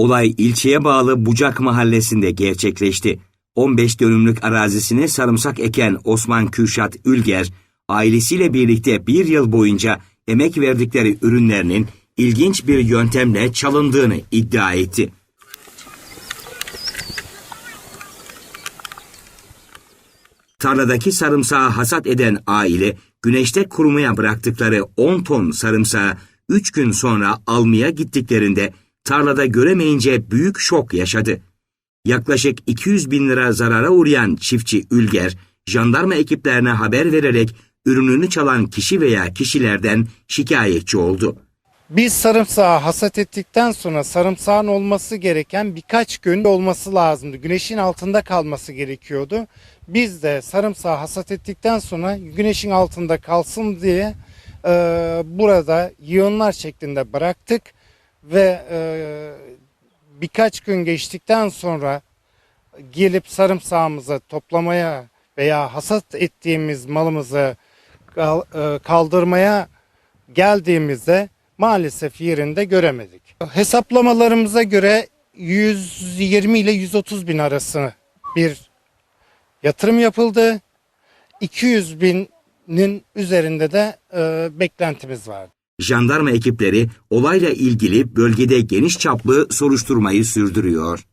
Olay ilçeye bağlı Bucak mahallesinde gerçekleşti. 15 dönümlük arazisine sarımsak eken Osman Kürşat Ülger, ailesiyle birlikte bir yıl boyunca emek verdikleri ürünlerinin ilginç bir yöntemle çalındığını iddia etti. Tarladaki sarımsağı hasat eden aile, güneşte kurumaya bıraktıkları 10 ton sarımsağı 3 gün sonra almaya gittiklerinde tarlada göremeyince büyük şok yaşadı. Yaklaşık 200 bin lira zarara uğrayan çiftçi Ülger, jandarma ekiplerine haber vererek ürününü çalan kişi veya kişilerden şikayetçi oldu. Biz sarımsağı hasat ettikten sonra sarımsağın olması gereken birkaç gün olması lazımdı. Güneşin altında kalması gerekiyordu. Biz de sarımsağı hasat ettikten sonra güneşin altında kalsın diye e, burada yığınlar şeklinde bıraktık ve e, birkaç gün geçtikten sonra gelip sarımsağımızı toplamaya veya hasat ettiğimiz malımızı e, kaldırmaya geldiğimizde maalesef yerinde göremedik. Hesaplamalarımıza göre 120 ile 130 bin arası bir yatırım yapıldı. 200 binin üzerinde de e, beklentimiz vardı. Jandarma ekipleri olayla ilgili bölgede geniş çaplı soruşturmayı sürdürüyor.